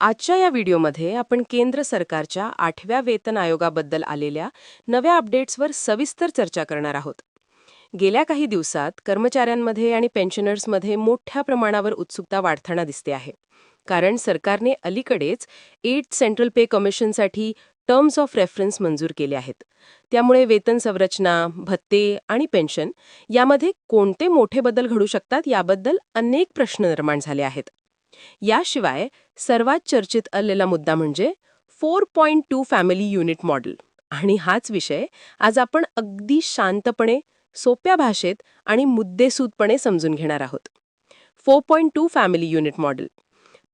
आजच्या या व्हिडिओमध्ये आपण केंद्र सरकारच्या आठव्या वेतन आयोगाबद्दल आलेल्या नव्या अपडेट्सवर सविस्तर चर्चा करणार आहोत. गेल्या काही दिवसात कर्मचाऱ्यांमध्ये आणि पेन्शनर्समध्ये मोठ्या प्रमाणावर उत्सुकता वाढताना दिसते आहे. कारण सरकारने अलीकडेच एट सेंट्रल पे कमिशनसाठी टर्म्स ऑफ रेफरन्स मंजूर केले आहेत. त्यामुळे वेतन संरचना भत्ते आणि पेन्शन यामध्ये कोणते मोठे बदल घडू शकतात याबद्दल अनेक प्रश्न निर्माण झाले आहेत. याशिवाय सर्वात चर्चेत आलेला मुद्दा म्हणजे four point two family unit model. आणि हाच विषय आज आपण अगदी शांतपणे सोप्या भाषेत आणि मुद्देसूदपणे समजून घेणार आहोत. Four point two family unit model.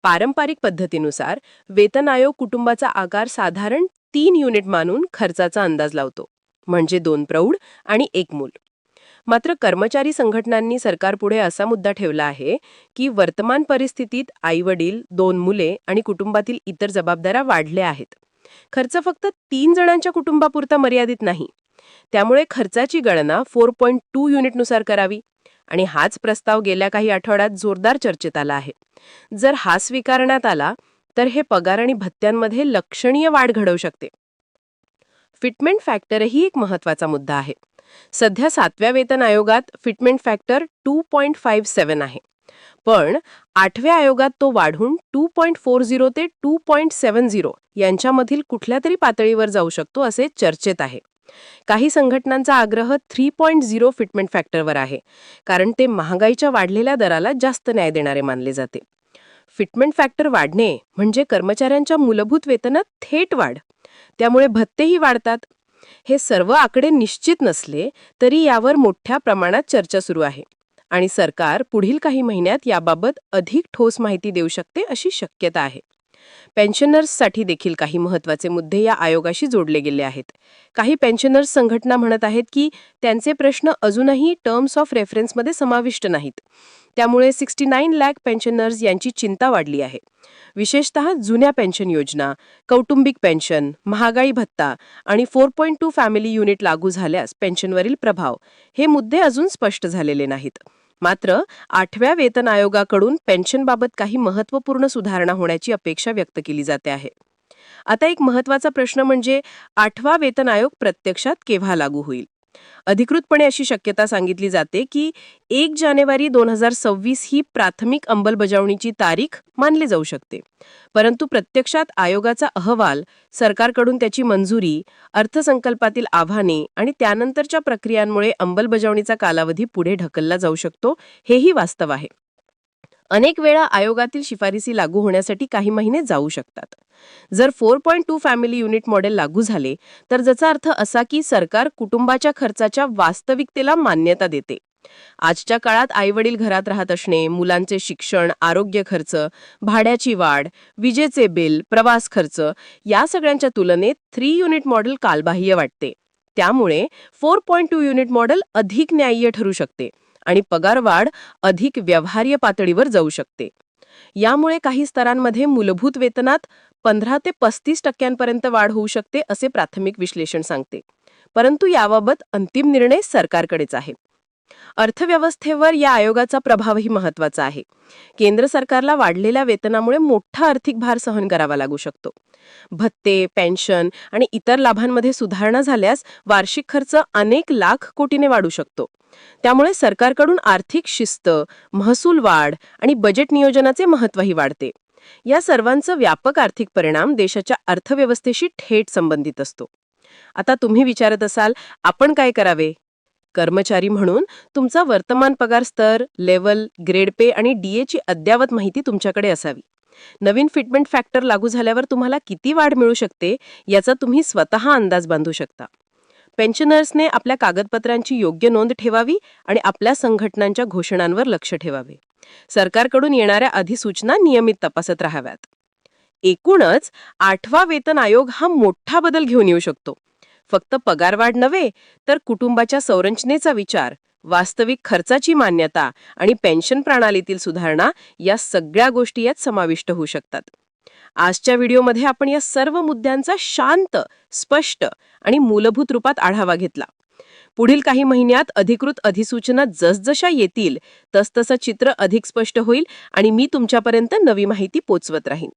पारंपरिक पद्धतीनुसार वेतन आयोग कुटुंबाचा आकार साधारण तीन युनिट मानून खर्चाचा अंदाज लावतो. म्हणजे दोन प्रौढ आणि एक मूल. मात्र कर्मचारी संघटनांनी सरकारपुढे असा मुद्दा ठेवला आहे की वर्तमान परिस्थितीत आईवडील दोन मुले आणि कुटुंबातील इतर जबाबदाऱ्या वाढल्या आहेत. खर्च फक्त तीन जणांच्या कुटुंबापुरता मर्यादित नाही. त्यामुळे खर्चाची गणना फोर पॉईंट टू युनिटनुसार करावी. आणि हाच प्रस्ताव गेल्या काही आठवड्यात जोरदार चर्चेत आला आहे. जर हा स्वीकारण्यात आला तर हे पगार आणि भत्त्यांमध्ये लक्षणीय वाढ घडवू शकते. फिटमेंट फॅक्टरही एक महत्त्वाचा मुद्दा आहे. सध्या सातव्या वेतन आयोगात fitment factor two point five seven आहे. पण आठव्या आयोगात तो वाढून टू पॉईंट फोर झिरो ते टू पॉईंट सेवन झिरो यांच्यामधील कुठल्या तरी पातळीवर जाऊ शकतो असे चर्चेत आहे. काही संघटनांचा आग्रह थ्री पॉईंट झिरो फिटमेंट फॅक्टरवर आहे कारण ते महागाईच्या वाढलेल्या दराला जास्त न्याय देणारे मानले जाते. फिटमेंट फॅक्टर वाढणे म्हणजे कर्मचाऱ्यांच्या मूलभूत वेतनात थेट वाढ. त्यामुळे भत्तेही वाढतात हे सर्व आकडे निश्चित नसले तरी यावर मोठ्या प्रमाणात चर्चा सुरू आहे. आणि सरकार पुढील काही महिन्यात याबाबत अधिक ठोस माहिती देऊ शकते अशी शक्यता आहे. पेन्शनर्ससाठी देखील काही महत्त्वाचे मुद्दे या आयोगाशी जोडले गेले आहेत. काही पेन्शनर्स संघटना म्हणत आहेत की त्यांचे प्रश्न अजूनही टर्म्स ऑफ रेफरन्समध्ये समाविष्ट नाहीत. त्यामुळे सिक्स्टी नाईन लॅक पेन्शनर्स यांची चिंता वाढली आहे. विशेषतः जुन्या पेन्शन योजना कौटुंबिक पेन्शन महागाई भत्ता आणि four point two family unit लागू झाल्यास पेन्शनवरील प्रभाव हे मुद्दे अजून स्पष्ट झालेले नाहीत. मात्र आठव्या वेतन आयोगाकडून पेन्शनबाबत काही महत्त्वपूर्ण सुधारणा होण्याची अपेक्षा व्यक्त केली जाते आहे. आता एक महत्त्वाचा प्रश्न म्हणजे आठवा वेतन आयोग प्रत्यक्षात केव्हा लागू होईल? अधिकृतपणे अशी शक्यता सांगितली जाते की एक जानेवारी दोन हजार सव्वीस ही प्राथमिक अंमलबजावणीची तारीख मानली जाऊ शकते. परंतु प्रत्यक्षात आयोगाचा अहवाल सरकारकडून त्याची मंजुरी अर्थसंकल्पातील आव्हाने आणि त्यानंतरच्या प्रक्रियांमुळे अंमलबजावणीचा कालावधी पुढे ढकलला जाऊ शकतो हेही वास्तव आहे. अनेक वेळा आयोगातील शिफारसी लागू होण्यासाठी काही महिने जाऊ शकतात. जर four point two family unit model लागू झाले तर ज्याचा अर्थ असा की सरकार कुटुंबाच्या खर्चाच्या वास्तविकतेला मान्यता देते. आजच्या काळात आईवडील घरात राहत असणे मुलांचे शिक्षण आरोग्य खर्च भाड्याची वाढ विजेचे बिल प्रवास खर्च या सगळ्यांच्या तुलनेत थ्री युनिट मॉडेल कालबाह्य वाटते. त्यामुळे four point two unit model अधिक न्याय्य ठरू शकते. आणि पगारवाढ अधिक व्यवहार्य पातळीवर जाऊ शकते. यामुळे काही स्तरांमध्ये मूलभूत वेतनात पंधरा ते पस्तीस टक्क्यांपर्यंत वाढ होऊ शकते असे प्राथमिक विश्लेषण सांगते. परंतु याबाबत अंतिम निर्णय सरकारकडेच आहे. अर्थव्यवस्थेवर या आयोगाचा प्रभावही महत्त्वाचा आहे. केंद्र सरकारला वाढलेल्या वेतनामुळे मोठा आर्थिक भार सहन करावा लागू शकतो. भत्ते पेन्शन आणि इतर लाभांमध्ये सुधारणा झाल्यास वार्षिक खर्च अनेक लाख कोटीने वाढू शकतो. त्यामुळे सरकारकडून आर्थिक शिस्त महसूल वाढ आणि बजेट नियोजनाचे महत्वही वाढते. या सर्वांचा व्यापक आर्थिक परिणाम देशाच्या अर्थव्यवस्थेशी थेट संबंधित असतो. आता तुम्ही विचारत असाल आपण काय करावे? कर्मचारी म्हणून तुमचा वर्तमान पगार स्तर लेवल ग्रेड पे आणि डीए ची अद्यावत माहिती तुमच्याकडे असावी. नवीन फिटमेंट फॅक्टर लागू झाल्यावर तुम्हाला किती वाढ मिळू शकते याचा तुम्ही स्वतः अंदाज बांधू शकता. पेन्शनर्सने आपल्या कागदपत्रांची योग्य नोंद ठेवावी आणि आपल्या संघटनांच्या घोषणांवर लक्ष ठेवावे. सरकारकडून येणाऱ्या अधिसूचना नियमित तपासत राहाव्यात. एकूणच आठवा वेतन आयोग हा मोठा बदल घेऊन येऊ शकतो. फक्त पगारवाढ नव्हे तर कुटुंबाच्या संरचनेचा विचार वास्तविक खर्चाची मान्यता आणि पेन्शन प्रणालीतील सुधारणा या सगळ्या गोष्टी यात समाविष्ट होऊ शकतात. आजच्या व्हिडिओमध्ये आपण या सर्व मुद्द्यांचा शांत स्पष्ट आणि मूलभूत रूपात आढावा घेतला. पुढील काही महिन्यात अधिकृत अधिसूचना जसजशा येतील तसतसं चित्र अधिक स्पष्ट होईल आणि मी तुमच्यापर्यंत नवी माहिती पोचवत राहीन.